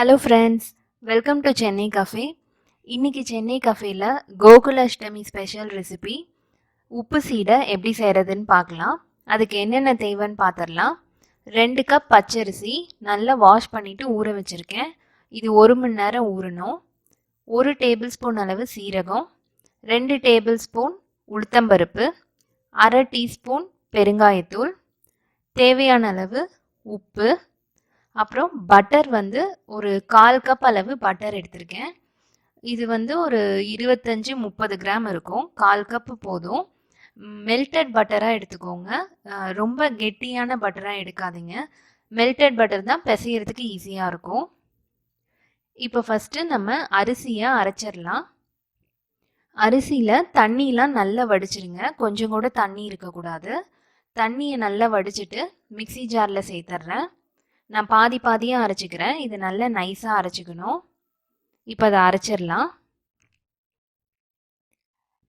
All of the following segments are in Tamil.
Hello friends welcome to Chennai cafe இன்னைக்கு சென்னை கஃபேயில் கோகுல அஷ்டமி ஸ்பெஷல் ரெசிபி உப்பு சீடை எப்படி செய்கிறதுன்னு பார்க்கலாம். அதுக்கு என்னென்ன தேவைன்னு பார்த்துடலாம் ரெண்டு கப் பச்சரிசி நல்லா வாஷ் பண்ணிவிட்டு ஊற வச்சுருக்கேன். இது ஒரு மணி நேரம் ஊறணும். ஒரு டேபிள் ஸ்பூன் அளவு சீரகம். ரெண்டு டேபிள் ஸ்பூன் உளுத்தம்பருப்பு. அரை டீஸ்பூன் பெருங்காயத்தூள். தேவையான அளவு உப்பு. அப்புறம் பட்டர் வந்து ஒரு கால் கப் அளவு பட்டர் எடுத்திருக்கேன். இது வந்து ஒரு இருபத்தஞ்சி முப்பது கிராம் இருக்கும். கால் கப்பு போதும். மெல்டட் பட்டராக எடுத்துக்கோங்க. ரொம்ப கெட்டியான பட்டராக எடுக்காதீங்க. மெல்டட் பட்டர் தான் பிசையறதுக்கு ஈஸியாக இருக்கும். இப்போ ஃபஸ்ட்டு நம்ம அரிசியை அரைச்சிடலாம். அரிசியில் தண்ணியெலாம் நல்லா வடிச்சிருங்க கொஞ்சம் கூட தண்ணி இருக்கக்கூடாது. தண்ணியை நல்லா வடிச்சிட்டு மிக்ஸி ஜாரில் சேர்த்துட்றேன் நான் பாதி பாதியாக அரைச்சிக்கிறேன். இது நல்லா நைஸாக அரைச்சிக்கணும். இப்போ அதை அரைச்சிடலாம்.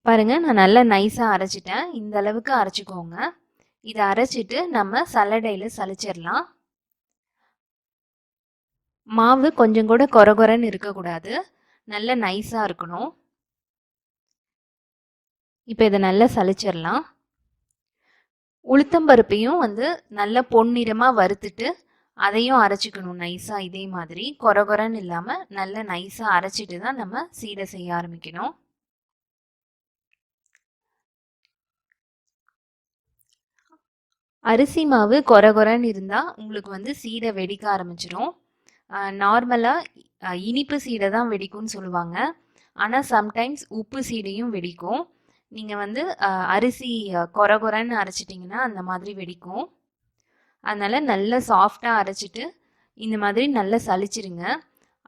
பாருங்கள் நான் நல்லா நைஸாக அரைச்சிட்டேன். இந்த அளவுக்கு அரைச்சிக்கோங்க. இதை அரைச்சிட்டு நம்ம சல்லடையில் சலிச்சிடலாம். மாவு கொஞ்சம் கூட கொர கொரன்னு இருக்கக்கூடாது. நல்ல நைஸாக இருக்கணும். இப்போ இதை நல்லா சலிச்சிடலாம். உளுத்தம்பருப்பையும் வந்து நல்ல பொன்னிறமாக வறுத்துட்டு அதையும் அரைச்சிக்கணும் நைஸாக இதே மாதிரி. கொர கொரன்னு இல்லாமல் நல்ல நைஸாக அரைச்சிட்டு தான் நம்ம சீடை செய்ய ஆரம்பிக்கணும். அரிசி மாவு கொர கொரன்னு இருந்தால் உங்களுக்கு வந்து சீடை வெடிக்க ஆரம்பிச்சிடும் நார்மலாக இனிப்பு சீடை தான் வெடிக்கும்னு சொல்லுவாங்க. ஆனால் சம்டைம்ஸ் உப்பு சீடையும் வெடிக்கும். நீங்கள் வந்து அரிசி கொர கொரன்னு அரைச்சிட்டிங்கன்னா அந்த மாதிரி வெடிக்கும். அதனால் நல்லா சாஃப்டாக அரைச்சிட்டு இந்த மாதிரி நல்லா சளிச்சிருங்க.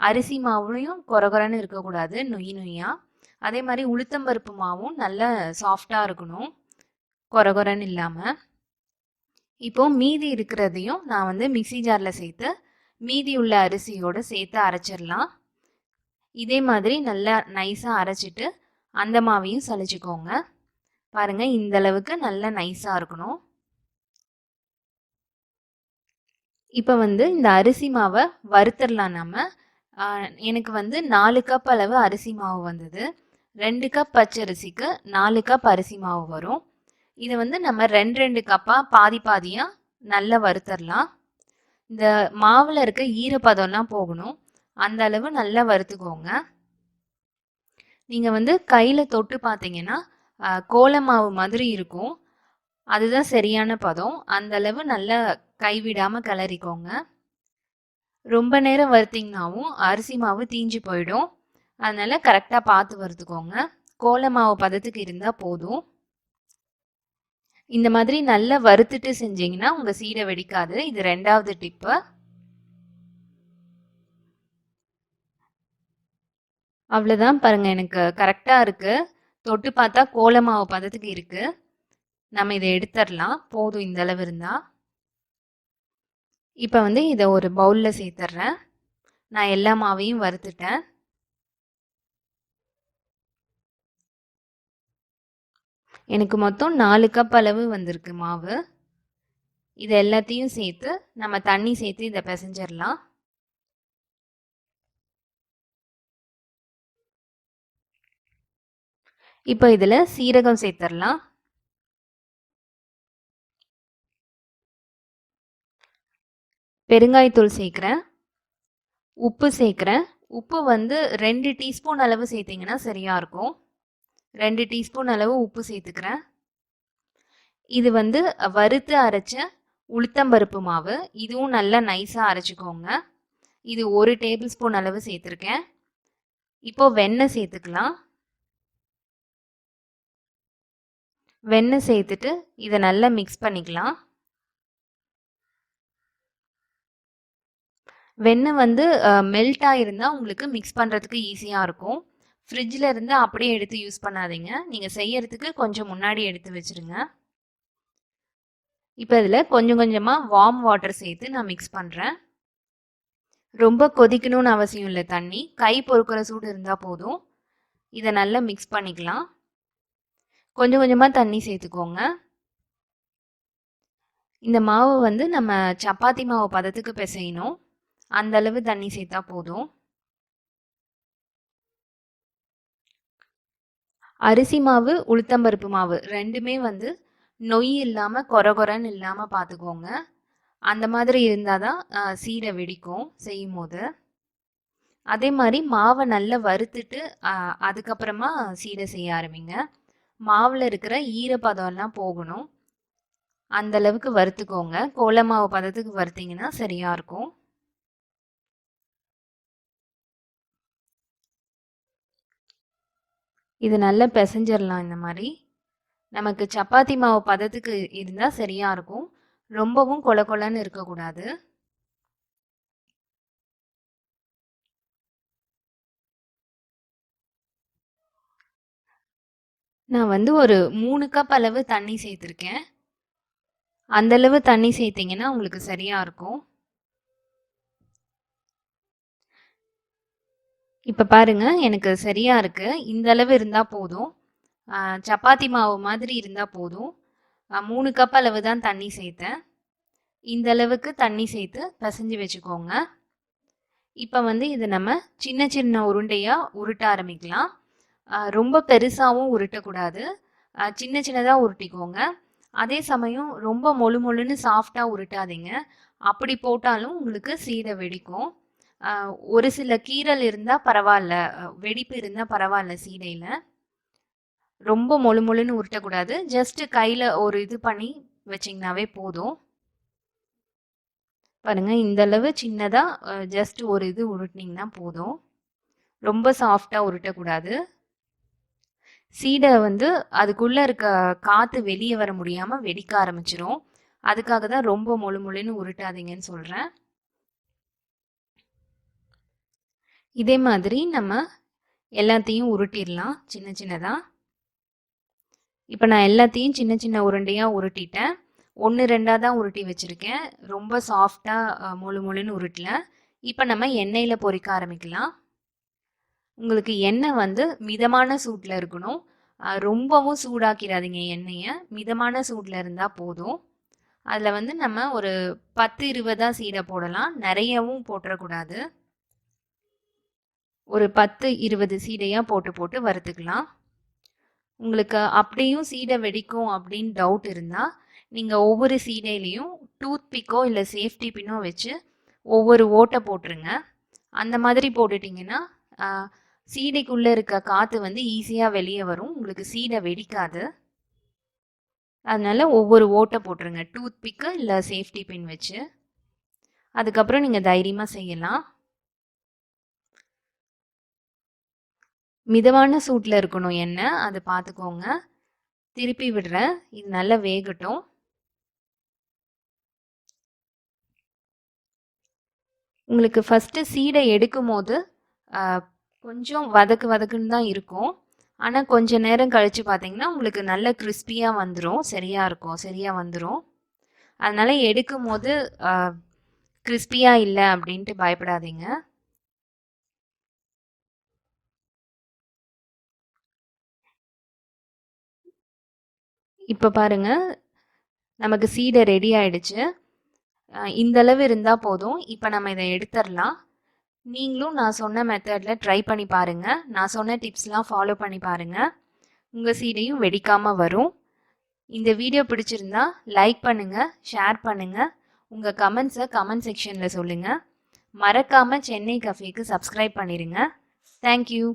அரிசி மாவுலையும் கொர கொரன்னு இருக்கக்கூடாது நொய் நொய்யாக அதே மாதிரி உளுத்தம்பருப்பு மாவும் நல்லா சாஃப்டாக இருக்கணும். கொர கொரன்னு இல்லாமல் இப்போ மீதி இருக்கிறதையும் நான் வந்து மிக்சி ஜாரில் சேர்த்து மீதி உள்ள அரிசியோடு சேர்த்து அரைச்சிடலாம். இதே மாதிரி நல்லா நைஸாக அரைச்சிட்டு அந்த மாவையும் சளிச்சிக்கோங்க. பாருங்கள் இந்த அளவுக்கு நல்லா நைஸாக இருக்கணும். இப்போ வந்து இந்த அரிசி மாவை வறுத்தரலாம் நம்ம எனக்கு வந்து நாலு கப் அளவு அரிசி மாவு வந்தது. ரெண்டு கப் பச்சரிசிக்கு நாலு கப் அரிசி மாவு வரும். இதை வந்து நம்ம ரெண்டு ரெண்டு கப்பாக பாதி பாதியாக நல்லா வறுத்தரலாம் இந்த மாவில் இருக்க ஈரப்பதம்லாம் போகணும். அந்த அளவு நல்லா வறுத்துக்கோங்க. நீங்கள் வந்து கையில் தொட்டு பார்த்தீங்கன்னா கோல மாவு மாதிரி இருக்கும். அதுதான் சரியான பதம். அந்த அளவு நல்லா கைவிடாமல் கிளறிக்கோங்க. ரொம்ப நேரம் வறுத்திங்கனாவும் அரிசி மாவு தீஞ்சு போயிடும். அதனால் கரெக்டாக பார்த்து வறுத்துக்கோங்க. கோல மாவு பதத்துக்கு இருந்தால் போதும். இந்த மாதிரி நல்லா வறுத்துட்டு செஞ்சீங்கன்னா உங்கள் சீடை வெடிக்காது. இது ரெண்டாவது டிப்பு. அவ்வளோதான் பாருங்கள் எனக்கு கரெக்டாக இருக்குது தொட்டு பார்த்தா கோல மாவு பதத்துக்கு இருக்குது நம்ம இதை எடுத்துடலாம் போதும் இந்த அளவு இருந்தால் இப்போ வந்து இதை ஒரு பவுலில் சேர்த்துட்றேன் நான் எல்லா மாவையும் வறுத்துட்டேன். எனக்கு மொத்தம் நாலு கப் அளவு வந்திருக்கு மாவு. இது எல்லாத்தையும் சேர்த்து நம்ம தண்ணி சேர்த்து இதை பிசைஞ்சிடலாம் இப்போ இதில் சீரகம் சேர்த்துடலாம் பெருங்காயத்தூள் சேர்க்குறேன். உப்பு சேர்க்குறேன். உப்பு வந்து ரெண்டு டீஸ்பூன் அளவு சேர்த்திங்கன்னா சரியாக இருக்கும். ரெண்டு டீஸ்பூன் அளவு உப்பு சேர்த்துக்கிறேன். இது வந்து வறுத்து அரைச்ச உளுத்தம்பருப்பு மாவு. இதுவும் நல்லா நைஸாக அரைச்சிக்கோங்க. இது ஒரு டேபிள் ஸ்பூன் அளவு சேர்த்துருக்கேன். இப்போ வெண்ணெய் சேர்த்துக்கலாம். வெண்ணெய் சேர்த்துட்டு இதை நல்லா மிக்ஸ் பண்ணிக்கலாம். வெண்ணெய் வந்து மெல்ட் ஆகிருந்தால் உங்களுக்கு மிக்ஸ் பண்ணுறதுக்கு ஈஸியாக இருக்கும். ஃப்ரிட்ஜில் இருந்து அப்படியே எடுத்து யூஸ் பண்ணாதீங்க. நீங்கள் செய்யறதுக்கு கொஞ்சம் முன்னாடி எடுத்து வச்சுருங்க. இப்போ இதில் கொஞ்சம் கொஞ்சமாக வார்ம் வாட்டர் சேர்த்து நான் மிக்ஸ் பண்ணுறேன் ரொம்ப கொதிக்கணும்னு அவசியம் இல்லை தண்ணி. கை பொறுக்கிற சூடு இருந்தால் போதும். இதை நல்லா மிக்ஸ் பண்ணிக்கலாம். கொஞ்சம் கொஞ்சமாக தண்ணி சேர்த்துக்கோங்க. இந்த மாவு வந்து நம்ம சப்பாத்தி மாவு பதத்துக்கு பிசையணும். அந்த அளவு தண்ணி சேர்த்தா போதும். அரிசி மாவு உளுத்தம்பருப்பு மாவு ரெண்டுமே வந்து நொய் இல்லாமல் கொர கொரன்னு இல்லாமல் பார்த்துக்கோங்க அந்த மாதிரி இருந்தால் தான் சீடை வெடிக்கும் செய்யும் போது அதே மாதிரி மாவை நல்லா வறுத்துட்டு அதுக்கப்புறமா சீடை செய்ய ஆரம்பிங்க. மாவில் இருக்கிற ஈரப்பதம்லாம் போகணும். அந்த அளவுக்கு வறுத்துக்கோங்க. கோல மாவு பதத்துக்கு வறுத்தீங்கன்னா சரியாக இருக்கும். இது நல்லா பிசைஞ்சிடலாம் இந்த மாதிரி. நமக்கு சப்பாத்தி மாவு பதத்துக்கு இருந்தால் சரியாக இருக்கும். ரொம்பவும் கொல கொலன்னு இருக்கக்கூடாது. நான் வந்து ஒரு மூணு கப் அளவு தண்ணி சேர்த்துருக்கேன். அந்தளவு தண்ணி சேர்த்திங்கன்னா உங்களுக்கு சரியாக இருக்கும். இப்போ பாருங்க எனக்கு சரியாக இருக்குது இந்த அளவு இருந்தால் போதும். சப்பாத்தி மாவு மாதிரி இருந்தால் போதும். மூணு கப் அளவு தான் தண்ணி சேர்த்தேன். இந்த அளவுக்கு தண்ணி சேர்த்து பிசைஞ்சு வச்சுக்கோங்க. இப்போ வந்து இது நம்ம சின்ன சின்ன உருண்டையாக உருட்ட ஆரம்பிக்கலாம். ரொம்ப பெருசாகவும் உருட்டக்கூடாது. சின்ன சின்னதாக உருட்டிக்கோங்க. அதே சமயம் ரொம்ப மொழு மொழுன்னு சாஃப்டாக உருட்டாதீங்க. அப்படி போட்டாலும் உங்களுக்கு சீடை வெடிக்கும். ஒரு சில கீரல் இருந்தால் பரவாயில்ல வெடிப்பு இருந்தால் பரவாயில்ல சீடையில். ரொம்ப மொழு மொழுன்னு உருட்டக்கூடாது. ஜஸ்ட்டு கையில் ஒரு இது பண்ணி வச்சிங்கனாவே போதும். பாருங்கள் இந்தளவு சின்னதாக ஜஸ்ட் ஒரு இது உருட்டினிங்கன்னா போதும். ரொம்ப சாஃப்டாக உருட்டக்கூடாது. சீடை வந்து அதுக்குள்ளே இருக்க காற்று வெளியே வர முடியாமல் வெடிக்க ஆரம்பிச்சிரும். அதுக்காக தான் ரொம்ப மொழு மொழுன்னு உருட்டாதீங்கன்னு சொல்கிறேன் இதே மாதிரி நம்ம எல்லாத்தையும் உருட்டிடலாம் சின்ன சின்னதாக இப்போ நான் எல்லாத்தையும் சின்ன சின்ன உருண்டையாக உருட்டிட்டேன். ஒன்று ரெண்டாக தான் உருட்டி வச்சுருக்கேன். ரொம்ப சாஃப்டாக முழு முழுன்னு உருட்டல. இப்போ நம்ம எண்ணெயில் பொறிக்க ஆரம்பிக்கலாம். உங்களுக்கு எண்ணெய் வந்து மிதமான சூட்டில் இருக்கணும். ரொம்பவும் சூடாக்கிடாதீங்க எண்ணெயை. மிதமான சூட்டில் இருந்தால் போதும். அதில் வந்து நம்ம ஒரு பத்து இருபதாக சீடை போடலாம். நிறையவும் போட்டுறக்கூடாது. ஒரு பத்து இருபது சீடையாக போட்டு போட்டு வறுத்துக்கலாம். உங்களுக்கு அப்படியும் சீடை வெடிக்கும் அப்படின்னு டவுட் இருந்தால் நீங்கள் ஒவ்வொரு சீடையிலையும் டூத் பிக்கோ இல்லை சேஃப்டி பின்னோ வச்சு ஒவ்வொரு ஓட்டை போட்டுருங்க. அந்த மாதிரி போட்டுட்டிங்கன்னா சீடைக்குள்ளே இருக்க காற்று வந்து ஈஸியாக வெளியே வரும். உங்களுக்கு சீடை வெடிக்காது. அதனால் ஒவ்வொரு ஓட்டை போட்டுருங்க. டூத் பிக்கு இல்லை சேஃப்டி பின் வச்சு. அதுக்கப்புறம் நீங்கள் தைரியமாக செய்யலாம். மிதமான சூட்டில் இருக்கணும் எண்ணெய் அதை பார்த்துக்கோங்க திருப்பி விடுறேன். இது நல்லா வேகட்டும். உங்களுக்கு ஃபஸ்ட்டு சீடை எடுக்கும் போது கொஞ்சம் வதக்கு வதக்குன்னு தான் இருக்கும். ஆனால் கொஞ்ச நேரம் கழித்து பார்த்தீங்கன்னா உங்களுக்கு நல்ல கிறிஸ்பியாக வந்துடும் சரியாக இருக்கும். சரியாக வந்துடும் அதனால் எடுக்கும் போது கிறிஸ்பியாக இல்லை அப்படின்ட்டு பயப்படாதீங்க. இப்போ பாருங்கள் நமக்கு சீடை ரெடி ஆயிடுச்சு. இந்தளவு இருந்தால் போதும். இப்போ நம்ம இதை எடுத்துடலாம். நீங்களும் நான் சொன்ன மெத்தடில் ட்ரை பண்ணி பாருங்கள் நான் சொன்ன டிப்ஸ்லாம் ஃபாலோ பண்ணி பாருங்கள் உங்கள் சீடையும் வெடிக்காமல் வரும். இந்த வீடியோ பிடிச்சிருந்தா லைக் பண்ணுங்கள் ஷேர் பண்ணுங்கள் உங்கள் கமெண்ட்ஸை கமெண்ட் செக்ஷனில் சொல்லுங்கள் மறக்காமல் சென்னை கஃபேக்கு சப்ஸ்கிரைப் பண்ணிடுங்க தேங்க்யூ